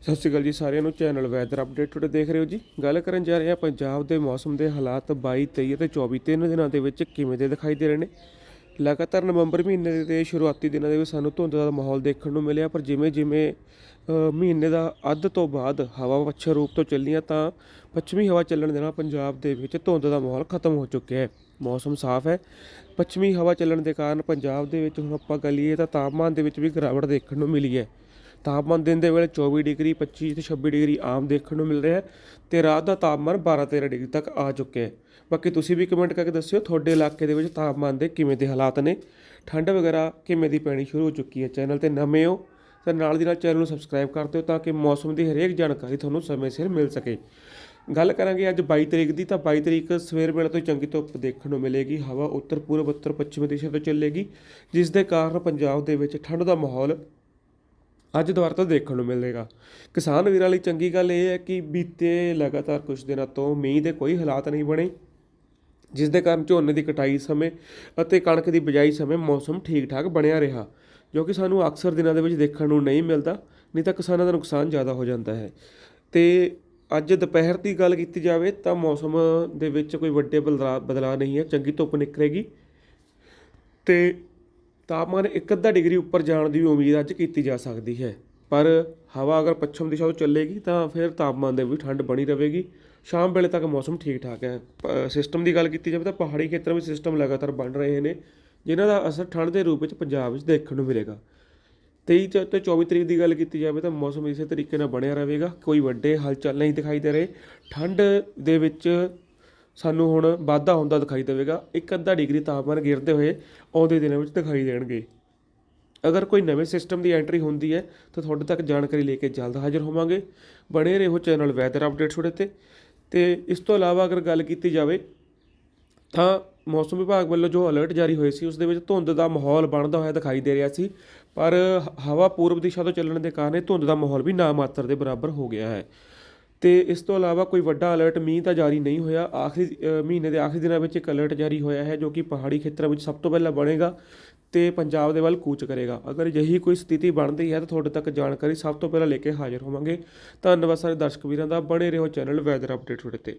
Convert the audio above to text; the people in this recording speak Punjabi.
ਸਤਿ ਸ਼੍ਰੀ ਅਕਾਲ ਜੀ, ਸਾਰਿਆਂ ਨੂੰ ਚੈਨਲ ਵੈਦਰ ਅਪਡੇਟ ਟੁਡੇ ਦੇਖ ਰਹੇ ਹੋ ਜੀ। ਗੱਲ ਕਰਨ ਜਾ ਰਹੇ ਹਾਂ ਪੰਜਾਬ ਦੇ ਮੌਸਮ ਦੇ ਹਾਲਾਤ 22 23 ਅਤੇ 24 ਤਿੰਨ ਦਿਨਾਂ ਦੇ ਵਿੱਚ ਕਿਵੇਂ ਦੇ ਦਿਖਾਈ ਦੇ ਰਹੇ ਨੇ। ਲਗਾਤਾਰ ਨਵੰਬਰ ਮਹੀਨੇ ਦੇ ਸ਼ੁਰੂਆਤੀ ਦਿਨਾਂ ਦੇ ਵਿੱਚ ਸਾਨੂੰ ਧੁੰਦ ਦਾ ਮਾਹੌਲ ਦੇਖਣ ਨੂੰ ਮਿਲਿਆ, ਪਰ ਜਿਵੇਂ ਜਿਵੇਂ ਮਹੀਨੇ ਦਾ ਅੱਧ ਤੋਂ ਬਾਅਦ ਹਵਾ ਪੱਛਰ ਰੂਪ ਤੋਂ ਚੱਲੀਆਂ ਤਾਂ ਪੱਛਮੀ ਹਵਾ ਚੱਲਣ ਦੇ ਨਾਲ ਪੰਜਾਬ ਦੇ ਵਿੱਚ ਧੁੰਦ ਦਾ ਮਾਹੌਲ ਖਤਮ ਹੋ ਚੁੱਕਿਆ ਹੈ। ਮੌਸਮ ਸਾਫ਼ ਹੈ। ਪੱਛਮੀ ਹਵਾ ਚੱਲਣ ਦੇ ਕਾਰਨ ਪੰਜਾਬ ਦੇ ਵਿੱਚ ਹੁਣ ਆਪਾਂ ਕਹੀਏ ਤਾਂ ਤਾਪਮਾਨ ਦੇ ਵਿੱਚ ਵੀ ਗਿਰਾਵਟ ਦੇਖਣ ਨੂੰ ਮਿਲੀ ਹੈ। ਤਾਪਮਾਨ ਦਿਨ ਦੇ ਵੇਲੇ 24 ਡਿਗਰੀ 25 ਤੇ 26 ਡਿਗਰੀ ਆਮ ਦੇਖਣ ਨੂੰ ਮਿਲ ਰਿਹਾ ਹੈ ਤੇ ਰਾਤ ਦਾ ਤਾਪਮਾਨ 12 13 ਡਿਗਰੀ ਤੱਕ ਆ ਚੁੱਕਿਆ ਹੈ। ਬਾਕੀ ਤੁਸੀਂ ਵੀ ਕਮੈਂਟ ਕਰਕੇ ਦੱਸਿਓ ਤੁਹਾਡੇ ਇਲਾਕੇ ਦੇ ਵਿੱਚ ਤਾਪਮਾਨ ਦੇ ਕਿਵੇਂ ਦੇ ਹਾਲਾਤ ਨੇ। ਠੰਡ ਵਗੈਰਾ ਕਿਵੇਂ ਦੀ ਪੈਣੀ ਸ਼ੁਰੂ ਹੋ ਚੁੱਕੀ ਹੈ ਚੈਨਲ ਤੇ ਨਵੇਂ ਹੋ ਤਾਂ ਨਾਲ ਦੀ ਨਾਲ ਚੈਨਲ ਨੂੰ ਸਬਸਕ੍ਰਾਈਬ ਕਰ ਦਿਓ ਤਾਂ ਕਿ ਮੌਸਮ ਦੀ ਹਰੇਕ ਜਾਣਕਾਰੀ ਤੁਹਾਨੂੰ ਸਮੇਂ ਸਿਰ ਮਿਲ ਸਕੇ। ਗੱਲ ਕਰਾਂਗੇ ਅੱਜ 22 ਤਰੀਕ ਦੀ ਤਾਂ 22 ਤਰੀਕ ਸਵੇਰ ਵੇਲੇ ਤੋਂ ਹੀ ਚੰਗੀ ਧੁੱਪ ਦੇਖਣ ਨੂੰ ਮਿਲੇਗੀ, ਹਵਾ ਉੱਤਰ ਪੂਰਬ ਉੱਤਰ ਪੱਛਮੀ ਦਿਸ਼ਾ ਤੋਂ ਚੱਲੇਗੀ, ਜਿਸ ਦੇ ਕਾਰਨ ਪੰਜਾਬ ਦੇ ਵਿੱਚ ਠੰਡ ਦਾ ਮਾਹੌਲ ਅੱਜ ਦੁਬਾਰਾ ਤੋਂ ਦੇਖਣ ਨੂੰ ਮਿਲੇਗਾ। ਕਿਸਾਨ ਵੀਰਾਂ ਲਈ ਚੰਗੀ ਗੱਲ ਇਹ ਹੈ ਕਿ ਬੀਤੇ ਲਗਾਤਾਰ ਕੁਝ ਦਿਨਾਂ ਤੋਂ ਮੀਂਹ ਦੇ ਕੋਈ ਹਾਲਾਤ ਨਹੀਂ ਬਣੇ ਜਿਸ ਦੇ ਕਾਰਨ ਝੋਨੇ ਦੀ ਕਟਾਈ ਸਮੇਂ ਅਤੇ ਕਣਕ ਦੀ ਬਿਜਾਈ ਸਮੇਂ ਮੌਸਮ ਠੀਕ ਠਾਕ ਬਣਿਆ ਰਿਹਾ, ਜੋ ਕਿ ਸਾਨੂੰ ਅਕਸਰ ਦਿਨਾਂ ਦੇ ਵਿੱਚ ਦੇਖਣ ਨੂੰ ਨਹੀਂ ਮਿਲਦਾ, ਨਹੀਂ ਤਾਂ ਕਿਸਾਨਾਂ ਦਾ ਨੁਕਸਾਨ ਜ਼ਿਆਦਾ ਹੋ ਜਾਂਦਾ ਹੈ। ਤੇ ਅੱਜ ਦੁਪਹਿਰ ਦੀ ਗੱਲ ਕੀਤੀ ਜਾਵੇ ਤਾਂ ਮੌਸਮ ਦੇ ਵਿੱਚ ਕੋਈ ਵੱਡੇ ਬਦਲਾਅ ਬਦਲਾਅ ਨਹੀਂ ਹੈ, ਚੰਗੀ ਧੁੱਪ ਨਿਕਲੇਗੀ। ਤੇ ਤਾਪਮਾਨ ਇੱਕ ਅੱਧਾ ਡਿਗਰੀ ਉੱਪਰ ਜਾਣ ਦੀ ਵੀ ਉਮੀਦ ਅੱਜ ਕੀਤੀ ਜਾ ਸਕਦੀ ਹੈ। ਪਰ ਹਵਾ ਅਗਰ ਪੱਛਮ ਦਿਸ਼ਾ ਤੋਂ ਚੱਲੇਗੀ ਤਾਂ ਫਿਰ ਤਾਪਮਾਨ ਦੇ ਵੀ ਠੰਡ ਬਣੀ ਰਹੇਗੀ। ਸ਼ਾਮ ਵੇਲੇ ਤੱਕ ਮੌਸਮ ਠੀਕ ਠਾਕ ਹੈ ਸਿਸਟਮ ਦੀ ਗੱਲ ਕੀਤੀ ਜਾਵੇ ਤਾਂ ਪਹਾੜੀ ਖੇਤਰਾਂ ਵਿੱਚ ਸਿਸਟਮ ਲਗਾਤਾਰ ਬਣ ਰਹੇ ਨੇ, ਜਿਨ੍ਹਾਂ ਦਾ ਅਸਰ ਠੰਡ ਦੇ ਰੂਪ ਵਿੱਚ ਪੰਜਾਬ ਵਿੱਚ ਦੇਖਣ ਨੂੰ ਮਿਲੇਗਾ। 23 ਚ- ਤੇ 24 ਤਰੀਕ ਦੀ ਗੱਲ ਕੀਤੀ ਜਾਵੇ ਤਾਂ ਮੌਸਮ ਇਸੇ ਤਰੀਕੇ ਨਾਲ ਬਣਿਆ ਰਹੇਗਾ। ਕੋਈ ਵੱਡੇ ਹਲਚਲ ਨਹੀਂ ਦਿਖਾਈ ਦੇ ਰਹੇ। ਠੰਡ ਦੇ ਵਿੱਚ ਸਾਨੂੰ ਹੁਣ ਵਾਧਾ ਹੁੰਦਾ ਦਿਖਾਈ ਦੇਵੇਗਾ। ਇੱਕ ਅੱਧਾ ਡਿਗਰੀ ਤਾਪਮਾਨ ਗਿਰਦੇ ਹੋਏ ਆਉਂਦੇ ਦਿਨਾਂ ਵਿੱਚ ਦਿਖਾਈ ਦੇਣਗੇ। ਅਗਰ ਕੋਈ ਨਵੇਂ ਸਿਸਟਮ ਦੀ ਐਂਟਰੀ ਹੁੰਦੀ ਹੈ, ਤਾਂ ਤੁਹਾਡੇ ਤੱਕ ਜਾਣਕਾਰੀ ਲੈ ਕੇ ਜਲਦ ਹਾਜ਼ਰ ਹੋਵਾਂਗੇ। ਬਣੇ ਰਹੋ ਚੈਨਲ ਵੈਦਰ ਅਪਡੇਟ ਛੋੜੇ ਤੇ। ਤੇ ਇਸ ਤੋਂ ਇਲਾਵਾ ਅਗਰ ਗੱਲ ਕੀਤੀ ਜਾਵੇ, ਤਾਂ ਮੌਸਮ ਵਿਭਾਗ ਵੱਲੋਂ ਜੋ ਅਲਰਟ ਜਾਰੀ ਹੋਏ ਸੀ ਉਸ ਦੇ ਵਿੱਚ ਧੁੰਦ ਦਾ ਮਾਹੌਲ ਬਣਦਾ ਹੋਇਆ ਦਿਖਾਈ ਦੇ ਰਿਹਾ ਸੀ। ਪਰ ਹ- ਹਵਾ ਪੂਰਬ ਦਿਸ਼ਾ ਤੋਂ ਚੱਲਣ ਦੇ ਕਾਰਨ ਇਹ ਧੁੰਦ ਦਾ ਮਾਹੌਲ ਵੀ ਨਾ ਮਾਤਰ ਦੇ ਬਰਾਬਰ ਹੋ ਗਿਆ ਹੈ। ਅਤੇ ਇਸ ਤੋਂ ਇਲਾਵਾ ਕੋਈ ਵੱਡਾ ਅਲਰਟ ਮੀਂਹ ਤਾਂ ਜਾਰੀ ਨਹੀਂ ਹੋਇਆ। ਆਖਰੀ ਮਹੀਨੇ ਦੇ ਆਖਰੀ ਦਿਨਾਂ ਵਿੱਚ ਇੱਕ ਅਲਰਟ ਜਾਰੀ ਹੋਇਆ ਹੈ ਜੋ ਕਿ ਪਹਾੜੀ ਖੇਤਰਾਂ ਵਿੱਚ ਸਭ ਤੋਂ ਪਹਿਲਾਂ ਬਣੇਗਾ ਅਤੇ ਪੰਜਾਬ ਦੇ ਵੱਲ ਕੂਚ ਕਰੇਗਾ। ਅਗਰ ਅਜਿਹੀ ਕੋਈ ਸਥਿਤੀ ਬਣਦੀ ਹੈ ਤਾਂ ਤੁਹਾਡੇ ਤੱਕ ਜਾਣਕਾਰੀ ਸਭ ਤੋਂ ਪਹਿਲਾਂ ਲੈ ਕੇ ਹਾਜ਼ਰ ਹੋਵਾਂਗੇ। ਧੰਨਵਾਦ ਸਾਰੇ ਦਰਸ਼ਕ ਵੀਰਾਂ ਦਾ। ਬਣੇ ਰਹੋ ਚੈਨਲ ਵੈਦਰ ਅਪਡੇਟ ਤੁਹਾਡੇ ਤੇ।